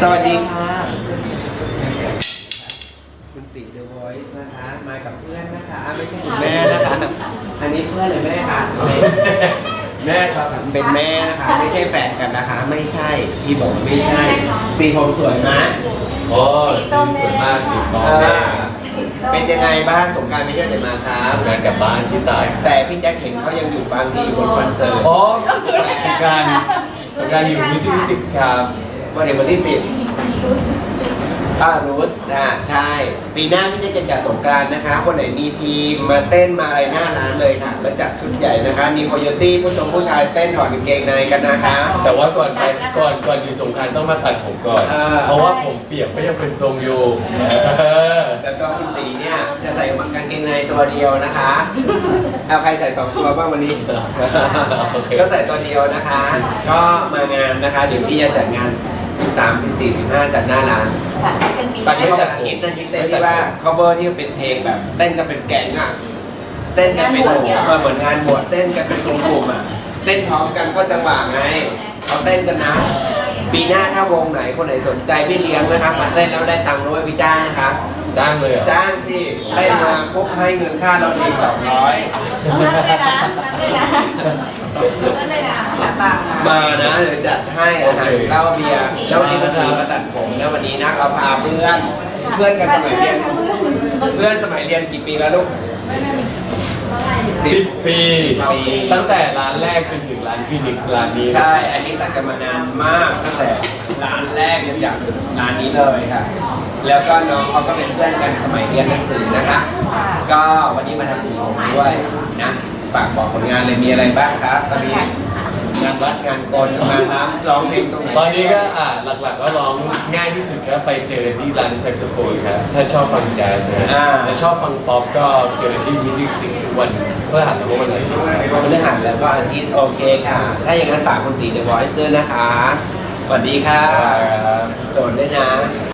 สวัสดีค่ะ คุณติเดอะวอยซ์นะคะ มากับเพื่อนนะคะ ไม่ใช่คุณแม่นะคะ อันนี้เพื่อนหรือแม่คะแม่ครับเป็นแม่นะคะ ไม่ใช่แฟนกันนะคะ ไม่ใช่พี่บอกว่าไม่ใช่ สีผมสวยไหมโอ้สีสวยมากสีทองแม่เป็นยังไงบ้างสงกรารไปเที่ยวไหนมาครับงานกลับบ้านที่ตาย แต่พี่แจ็คเห็นเขายังอยู่บางทีบนคอนเสิร์ตโอ้สงกรารสงกรารอยู่มิสซิสซิสครับ วันเดี๋ยววันที่สิบป้ารูสอ่าใช่ ปีหน้าพี่แจ็คจะจัดสงกรานต์นะคะ คนไหนมีทีมมาเต้นมาอะไรหน้าร้านเลยค่ะ แล้วจัดชุดใหญ่นะคะ มีโคโยตี้ผู้ชมผู้ชายเต้นถอดกางเกงในกันนะคะ แต่ว่าก่อนไปก่อนก่อนอยู่สงกรารต้องมาตัดผมก่อน เออ เพราะว่าผมเปียกก็ยังเป็นทรงอยู่เออแต่ตัวคุณตีเนี่ยจะใส่กางเกงในตัวเดียวนะคะเอาใครใส่สองตัวบ้างวันนี้ โอเค ก็ใส่ตัวเดียวนะคะ ก็มางานนะคะ เดี๋ยวพี่จะจัดงาน 13 14 15จัดหน้าร้าน ค่ะเป็นปีตอนนี้เขากำลังฮิตนะฮิตเต้นที่ว่า cover ที่เป็นเพลงแบบเต้นกันเป็นแก๊งอะเต้นกันเป็นกลุ่มเออเหมือนงานบวชเต้นกันเป็นกลุ่มๆอะเต้นพร้อมกันเข้าจังหวะไงเขาเต้นกันนะ ปีหน้าถ้าวงไหนคนไหนสนใจพี่เลี้ยงนะครับมาเต้นแล้วได้ตังค์ด้วยพี่จ้างนะครับจ้างเลยเหรอจ้างสิเต้นมาปุ๊บให้เงินค่าเราดีสองร้อยนั่นเลยนะนั่นเลยนะนั่นเลยนะ หาตังค์มานะเดี๋ยวจัดให้อาหารเหล้าเบียร์แล้ววันนี้คุณตีมาตัดผมแล้ววันนี้นักเราพาเพื่อน เพื่อนกันสมัยเรียน เพื่อนสมัยเรียนกี่ปีแล้วลูกสิบปีปี ตั้งแต่ร้านแรกจนถึงร้านฟินิกซ์ร้านนี้ใช่ อันนี้ตัดกันมานานมากตั้งแต่ร้านแรกยันอย่างร้านนี้เลยค่ะ แล้วก็น้องเขาก็เป็นเพื่อนกันสมัยเรียนหนังสือนะคะ ก็วันนี้มาทำสีผมด้วยนะ ฝากบอกผลงานเลยมีอะไรบ้างครับตอนนี้ งานวัดงานกลมาครับร้องเพลงตรงไหนตอนนี้ก็อ่าหลักๆก็ร้องง่ายที่สุดก็ไปเจอที่ร้านแซกโซโฟนครับถ้าชอบฟังแจ๊สนะถ้าชอบฟังป๊อปก็เจอที่มิวสิกซิงทุกวันเพื่อหันมาวันไหนที่วันพฤหัสแล้วก็อาทิตย์โอเคค่ะ ถ้าอย่างนั้นฝากคุณตีเดอะวอยซ์ด้วยนะคะสวัสดีค่ะครับโสดด้วยนะ